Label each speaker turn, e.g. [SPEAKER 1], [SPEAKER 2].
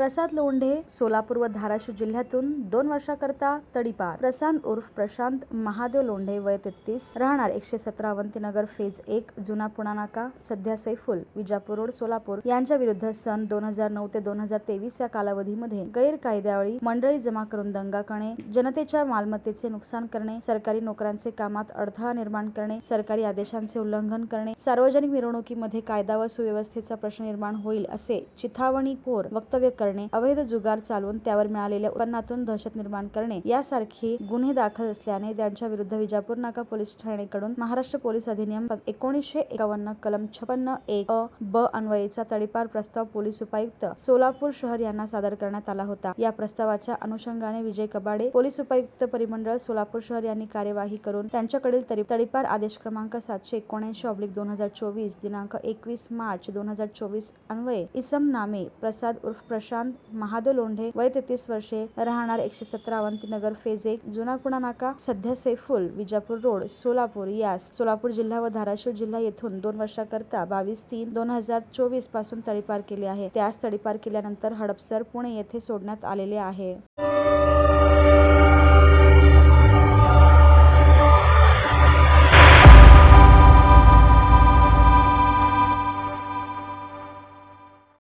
[SPEAKER 1] प्रसाद लोंढे सोलापूर व धाराशिव जिल्ह्यातून दोन वर्षाकरता तडीपार. प्रशांत उर्फ प्रशांत महादेव लोंढे वय तेहतीस राहणार एकशे सतरा अवंतीनगर फेज एक जुना पुणा नाका सध्या सैफुल विजापूर रोड सोलापूर. यांच्या विरुद्ध सन दोन हजार नऊ ते दोन हजार तेवीस या कालावधीमध्ये गैरकायद्यावेळी मंडळी जमा करून दंगा करणे जनतेच्या मालमत्तेचे नुकसान करणे सरकारी नोकरांचे कामात अडथळा निर्माण करणे सरकारी आदेशांचे उल्लंघन करणे सार्वजनिक मिरवणुकीमध्ये कायदा व सुव्यवस्थेचा प्रश्न निर्माण होईल असे चिथावणीखोर वक्तव्य करणे अवैध जुगार चालवून त्यावर मिळालेल्या उत्पन्नातून दहशत निर्माण करणे यासारखी गुन्हे दाखल असल्याने त्यांच्या विरुद्ध विजापूर नाका पोलीस ठाणेकडून महाराष्ट्र पोलीस अधिनियम एकोणीसशे एकावन्न कलम छपन्न एक अ ब अन्वयेचा तडीपार प्रस्ताव पोलीस उपायुक्त सोलापूर शहर यांना सादर करण्यात आला होता. या प्रस्तावाच्या अनुषंगाने विजय कबाडे पोलीस उपायुक्त परिमंडळ सोलापूर शहर यांनी कार्यवाही करून त्यांच्याकडील तरी- तडीपार आदेश क्रमांक सातशे एकोणऐंशी ऑब्लिक दोन हजार चोवीस दिनांक एकवीस मार्च दोन हजार चोवीस अन्वये इसम नामे प्रसाद उर्फ प्रशांत महादेव लोंढे वय तेहतीस वर्षे राहणार एकशे सतरा अवंती नगर फेज एक जुना पुणा नाका सध्या सैफुल विजापूर रोड सोलापूर यास सोलापूर जिल्हा व धाराशिव जिल्हा येथून दोन वर्षाकरता बावीस तीन दोन हजार चोवीसपासून तडीपार केले आहे. त्यास तडीपार केल्यानंतर हडपसर पुणे येथे सोडण्यात आलेले आहे.